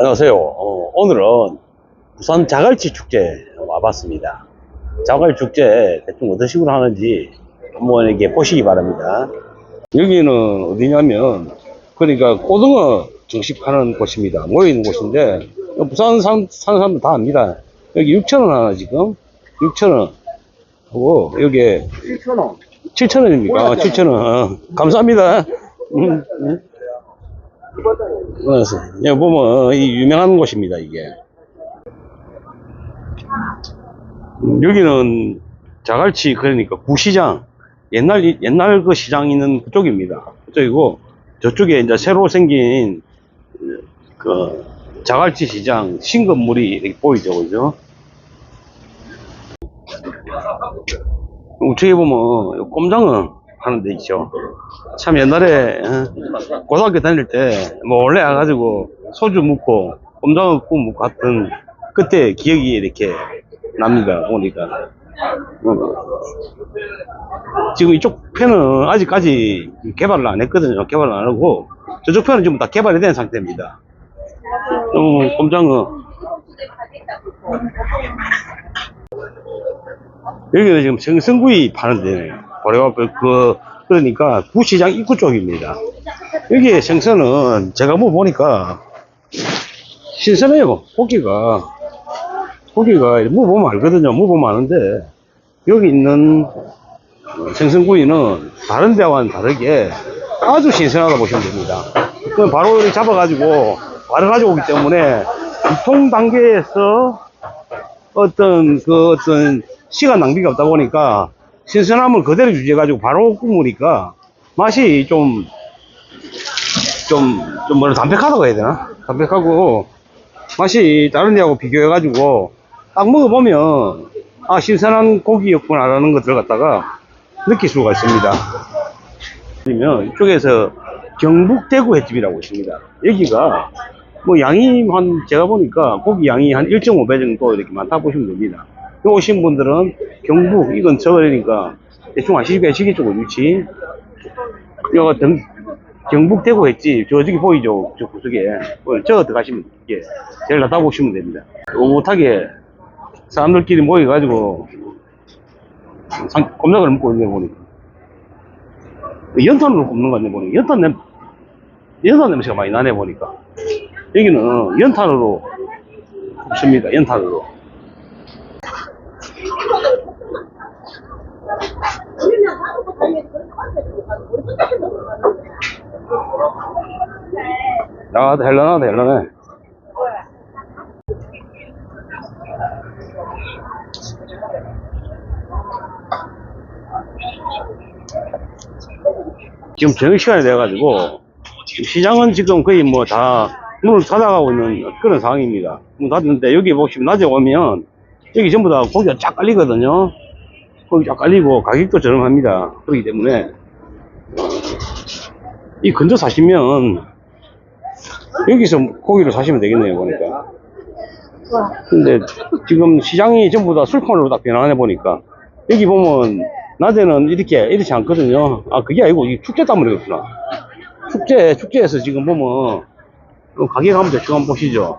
안녕하세요. 어, 오늘은 부산 자갈치 축제 와봤습니다. 자갈 축제 대충 어떤 식으로 하는지 한번 이렇게 보시기 바랍니다. 여기는 어디냐면 그러니까 고등어 정식하는 곳입니다. 모여있는 곳인데 부산 산, 사는 사람들 다 압니다. 여기 6,000원 하나 지금 6,000원 하고 여기 7,000원. 7,000원입니까? 몰랐잖아요. 7,000원. 어, 감사합니다. 음, 음. 여기 보면 이 유명한 곳입니다 이게. 음, 여기는 자갈치 그러니까 구시장. 옛날 이- 옛날 그 시장 있는 그쪽입니다. 그쪽이고 저쪽에 이제 새로 생긴 그 자갈치 시장 신건물이 이렇게 보이죠 그죠? 우측에 보면 요 꼼장어 하는 데 있죠. 참 옛날에 어, 고등학교 다닐 때 몰래 와가지고 소주 묻고 꼼장어 국 묻고 갔던 그때 기억이 이렇게 납니다 보니까. 어. 지금 이쪽 편은 아직까지 개발을 안 했거든요. 개발을 안 하고 저쪽 편은 지금 다 개발이 된 상태입니다. 어, 꼼장어 여기는 지금 생선구이 파는 데네요. 바로 그, 그, 그러니까 구시장 입구 쪽입니다. 여기에 생선은 제가 뭐 보니까 신선해요. 고기가. 고기가 뭐 보면 알거든요. 뭐 보면 아는데 여기 있는 생선구이는 다른 데와는 다르게 아주 신선하다 보시면 됩니다. 그럼 바로 잡아가지고 바로 가져오기 때문에 유통 단계에서 어떤 그 어떤 시간 낭비가 없다 보니까 신선함을 그대로 유지해가지고 바로 구우니까 맛이 좀, 좀, 좀 뭐라 담백하다고 해야 되나? 담백하고 맛이 다른 데하고 비교해가지고 딱 먹어보면 아, 신선한 고기였구나라는 것들을 갖다가 느낄 수가 있습니다. 그러면 이쪽에서 경북 대구 횟집이라고 있습니다. 여기가 뭐 양이 한 제가 보니까 고기 양이 한 1.5배 정도 이렇게 많다 보시면 됩니다. 오신 분들은 경북 이 근처니까 대충 아시겠시겠죠 위치. 여기 등, 경북 대구 횟집 저 저기 보이죠 저 구석에 어, 저 들어가시면 예 제일 낫다 보시면 됩니다. 오붓하게 사람들끼리 모여가지고 상, 꼼짝을 먹고 있네 보니까 연탄으로 굽는 거 같네 보니까 연탄 냄 연탄 냄새가 많이 나네 보니까 여기는 연탄으로 굽습니다. 연탄으로. 아, 헬라나다, 헬라네. 지금 저녁 시간이 돼가지고, 시장은 지금 거의 뭐 다 문을 닫아가고 있는 그런 상황입니다. 문 닫았는데 여기 보시면 낮에 오면 여기 전부 다 고기가 쫙 깔리거든요. 고기 쫙 깔리고 가격도 저렴합니다. 그렇기 때문에 이 근처 사시면 여기서 고기를 사시면 되겠네요 보니까. 근데 지금 시장이 전부 다 술판으로 딱 변화해 보니까 여기 보면 낮에는 이렇게 이렇지 않거든요. 아 그게 아니고 이 축제 때문에 그렇구나. 축제, 축제에서 지금 보면, 그 가격 한번 대충 한번 보시죠.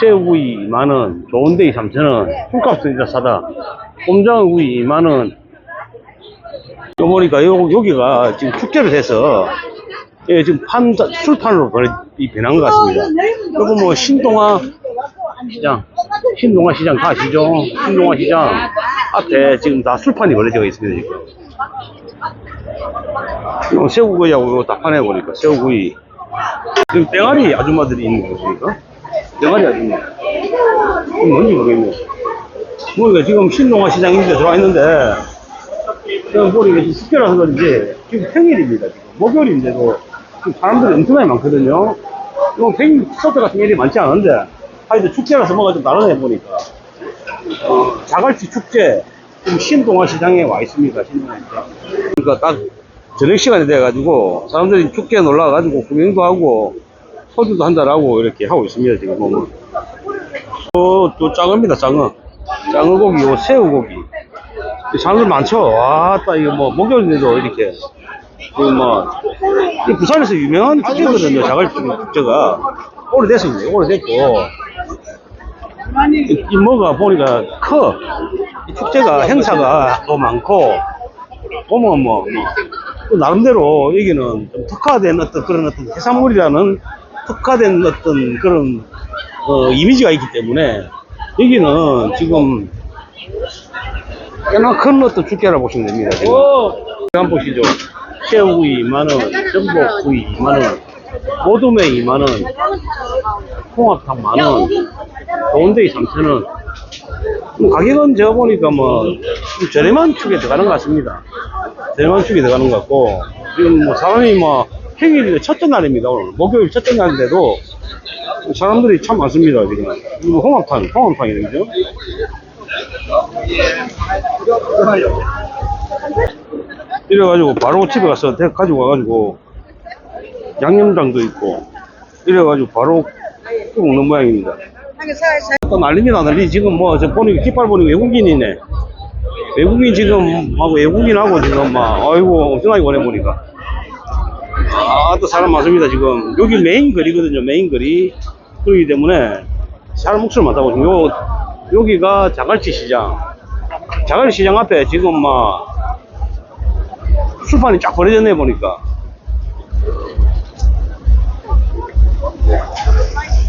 새우구이 2만원, 좋은 데이 3천원, 술값은 진짜 싸다. 꼼장어구이 2만원. 요 보니까 요, 여기가 지금 축제를 해서, 예, 지금 판, 술판으로 변한 것 같습니다. 요거 뭐, 신동아 시장, 신동아 시장 다 아시죠? 신동아 시장 앞에 지금 다 술판이 벌어져 있습니다, 지금. 새우구이하고 다 파내 보니까 새우구이 지금 땡아리 아줌마들이 있는 곳이니까 땡아리 아줌마 뭔지 모르겠네 뭐가 지금 신동아 시장인데 들어와 있는데 보니까 지금 숙제라서 그런지 지금 평일입니다 지금. 목요일인데도 지금 사람들이 엄청나게 많거든요. 이거 평일 서트 같은 일이 많지 않은데 하여튼 축제라서 뭐가 좀 다르네 보니까. 어, 자갈치 축제 지금 신동아 시장에 와 있습니다 신동아 시장. 그러니까 딱 저녁 시간이 돼가지고 사람들이 축제에 놀러와가지고 구경도 하고 소주도 한잔하고 이렇게 하고 있습니다 지금 보면. 또, 또 짱어입니다 짱어. 짱어고기 요 새우고기 장을 많죠? 와따 이거 뭐 목요일인데도 이렇게. 그뭐 부산에서 유명한 축제거든요 자갈치 축제가. 오래됐습니다. 오래됐고, 이, 이 뭐가 보니까 커. 이 축제가, 행사가 또 많고, 보면 뭐, 뭐, 또 나름대로 여기는 좀 특화된 어떤 그런 어떤 해산물이라는 특화된 어떤 그런 어, 이미지가 있기 때문에 여기는 지금 꽤나 큰 어떤 축제라 보시면 됩니다. 지금. 한번 보시죠. 새우구이 2만원, 전복구이 2만원, 모둠에 2만원, 홍합탕 만원, 좋은데이 3천원. 뭐 가격은 제가 보니까 뭐, 좀 저렴한 축에 들어가는 것 같습니다. 저렴한 축에 들어가는 것 같고, 지금 뭐 사람이 뭐, 평일이 첫째 날입니다, 오늘. 목요일 첫째 날인데도 사람들이 참 많습니다, 지금. 이거 홍합탕, 홍합탕이네, 그죠? 이래가지고 바로 집에 가서 대- 가지고 와가지고 양념장도 있고 이래가지고 바로 또 먹는 모양입니다. 또 난립니다 난리 지금 뭐저 보니까 깃발 보니까 외국인이네. 외국인 지금 하고 외국인하고 지금 막 아이고 엄청나게 보내 보니까. 아 또 사람 많습니다 지금. 여기 메인 거리거든요 메인 거리. 그렇기 때문에 사람 목소리 많다고 지금 요 여기가 자갈치 시장 자갈치 시장 앞에 지금 막 술판이 쫙 버려졌네 보니까.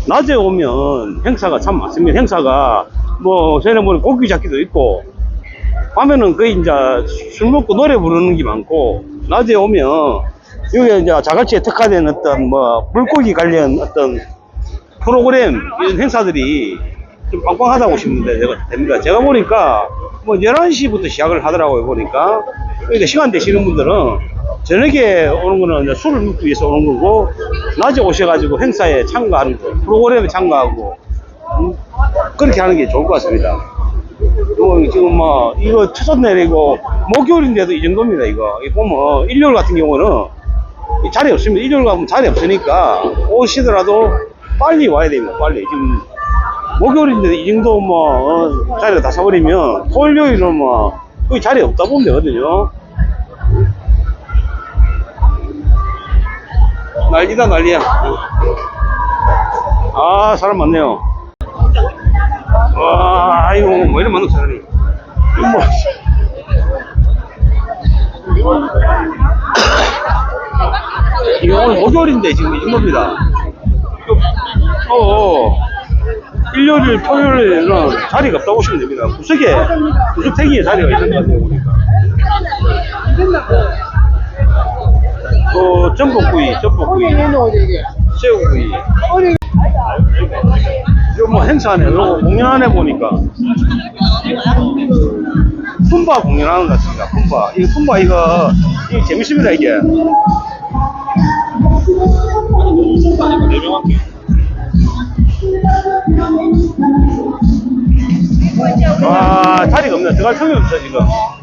낮에 오면 행사가 참 많습니다. 행사가 뭐 저희는 뭐 고기 잡기도 있고 밤에는 거의 이제 술 먹고 노래 부르는 게 많고 낮에 오면 여기 이제 자갈치에 특화된 어떤 뭐 물고기 관련 어떤 프로그램 이런 행사들이 좀 빵빵하다고 보시면 돼- 됩니다. 제가 보니까 뭐 11시부터 시작을 하더라고요 보니까 그러니까 시간 되시는 분들은 저녁에 오는 거는 술을 먹기 위해서 오는 거고 낮에 오셔가지고 행사에 참가하는 거 프로그램에 참가하고 음, 그렇게 하는 게 좋을 것 같습니다. 뭐 지금 뭐 이거 첫째 내리고 목요일인데도 이 정도입니다 이거 이 보면 일요일 같은 경우는 이 자리 없습니다 일요일 가면 자리 없으니까 오시더라도 빨리 와야 됩니다 빨리 지금 목요일인데 이 정도 뭐 어, 자리가 다 사버리면 토요일은 뭐 거의 자리 없다 보면 되거든요. 난리다 난리야. 아 사람 많네요. 와 아이고 뭐 이런 많은 사람이. 이거 뭐. 이거 오늘 목요일인데 지금 이 정도입니다. 이거 어 일요일 토요일에는 자리가 없다고 보시면 됩니다. 구석에 구석탱이에 자리가 있는 것 같아요 보니까. 어 전복구이 전복구이 새우구이. 이거 뭐 행사하네. 이거 공연하네 보니까. 품바 공연하는 것 같습니다. 품바. 이 품바 이거 이거 재밌습니다 이게 자리가 없네 들어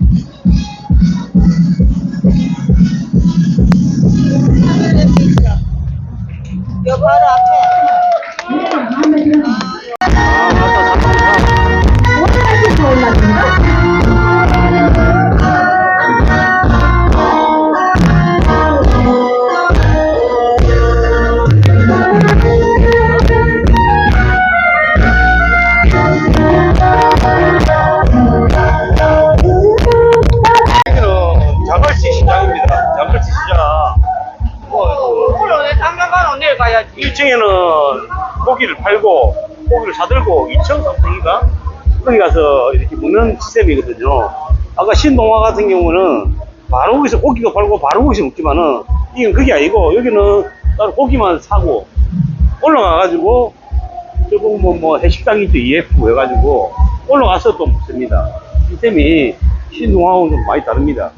시스템이거든요. 아까 신동화 같은 경우는 바로 거기서 고기가 팔고 바로 거기서 먹지만은 이건 그게 아니고 여기는 따로 고기만 사고 올라가가지고 조금 뭐, 뭐 해식당이 또 EF 해가지고 올라가서 또 먹습니다. 시스템이 신동화하고는 좀 많이 다릅니다.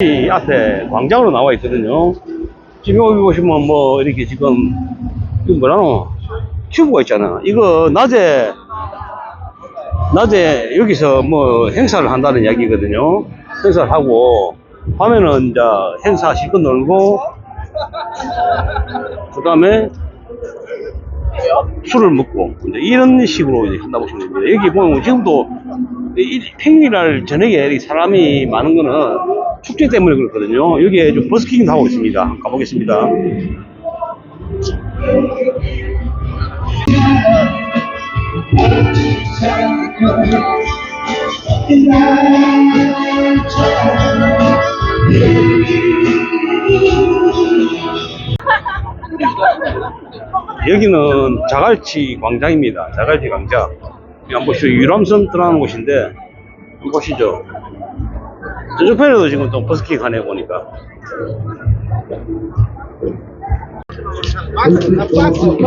이 앞에 광장으로 나와 있거든요. 지금 여기 보시면 뭐 이렇게 지금 이거 뭐라노 튜브가 있잖아 이거 낮에 낮에 여기서 뭐 행사를 한다는 이야기거든요. 행사를 하고 밤에는 이제 행사 실컷 놀고 그 다음에 술을 먹고 이런 식으로 이제 한다고 보시면 됩니다. 여기 보면 지금도 평일날 저녁에 사람이 많은 거는 축제 때문에 그렇거든요. 여기에 좀 버스킹도 하고 있습니다. 가보겠습니다. 아, 여기는 자갈치 광장입니다. 자갈치 광장. 여기 보시죠. 유람선 떠나는 곳인데, 보시죠. 저쪽편에도 지금 또 버스킹 하네 보니까. 알아야지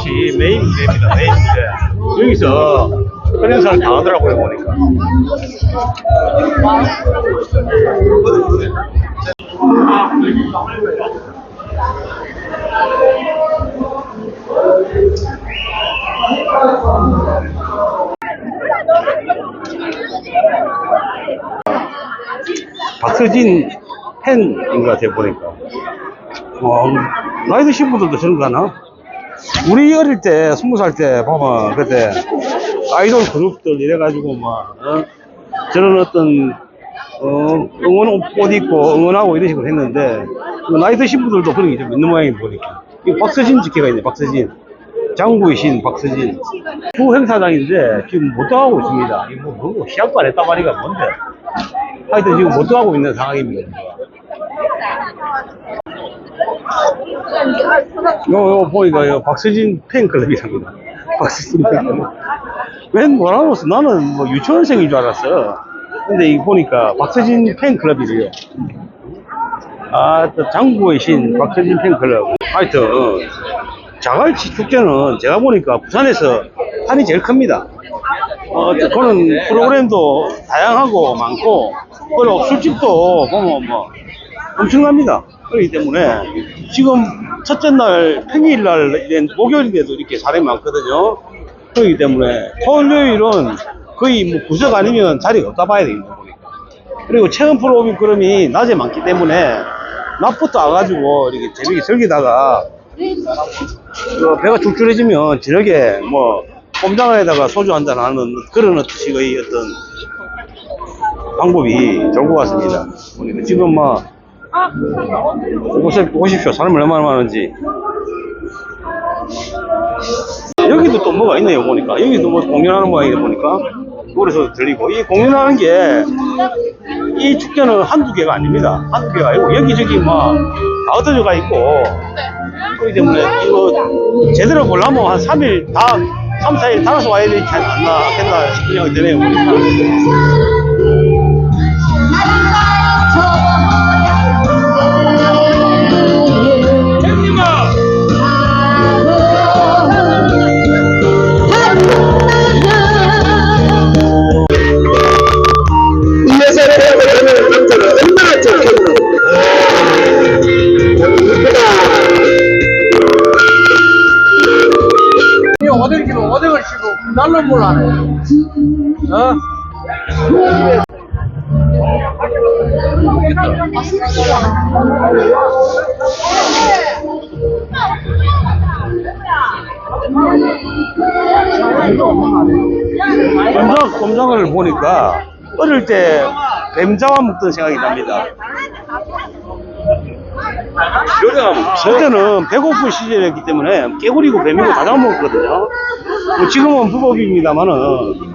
이곳이 메인 무대입니다. 메인 무대. 여기서 그런 행사를 당하더라고요, 보니까. 박서진 팬인가 돼 보니까. 어, 나이 드신 분들도 저런 거 하나? 우리 어릴 때, 스무 살 때 보면 그때 아이돌 그룹들 이래가지고 막, 어? 저런 어떤, 어, 응원 옷 입고 응원하고 이런 식으로 했는데, 그 나이 드신 분들도 그런 게 좀 있는 모양이 보니까. 이 박서진 직계가 있네, 박서진. 장구의 신 박서진. 부 행사장인데 지금 못 나가고 있습니다. 이뭐 그거 시합도 안 했단 말이가 뭔데. 하여튼 지금 못 나가고 있는 상황입니다. 요, 요, 보니까, 요, 박서진 팬클럽이랍니다. 박서진 팬클럽. 웬 뭐라고 했어? 나는 뭐 유치원생인 줄 알았어. 근데 이 보니까 박서진 팬클럽이래요. 아, 또 장구의 신 박서진 팬클럽. 하여튼, 자갈치 축제는 제가 보니까 부산에서 판이 제일 큽니다. 어, 그거는 프로그램도 다양하고 많고, 그리고 술집도 보면 뭐, 엄청납니다. 그렇기 때문에 지금 첫째 날 평일 날낸 목요일인데도 이렇게 사람이 많거든요. 그렇기 때문에 토요일은 거의 뭐 구석 아니면 자리가 없다 봐야 되겠다 보니까. 그리고 체험 프로그램이 낮에 많기 때문에 낮부터 와가지고 이렇게 재밌게 즐기다가 그 배가 출출해지면 저녁에 뭐 꼼장에다가 소주 한잔 하는 그런 어떤 식의 어떤 방법이 좋을 것 같습니다. 지금 뭐 이곳에 보십시오. 사람이 얼마나 많은지. 여기도 또 뭐가 있네요, 보니까. 여기도 뭐 공연하는 모양이다 보니까. 그래서 들리고. 이 공연하는 게, 이 축제는 한두 개가 아닙니다. 한두 개가 아니고, 여기저기 막, 다 흩어져가 있고. 그렇기 때문에, 이거, 제대로 보려면 한 3일 다, 3, 4일 달아서 와야 되지 않나, 하겠나 싶은 생각이 드네요, 보니까. 날로 몰라네. 어? 검정, 검정을 보니까 어릴 때 뱀자와 먹던 생각이 납니다. 그때는 배고픈 시절이었기 때문에 깨구리고 뱀이고 다 잡아먹었거든요. 뭐 지금은 불법입니다만은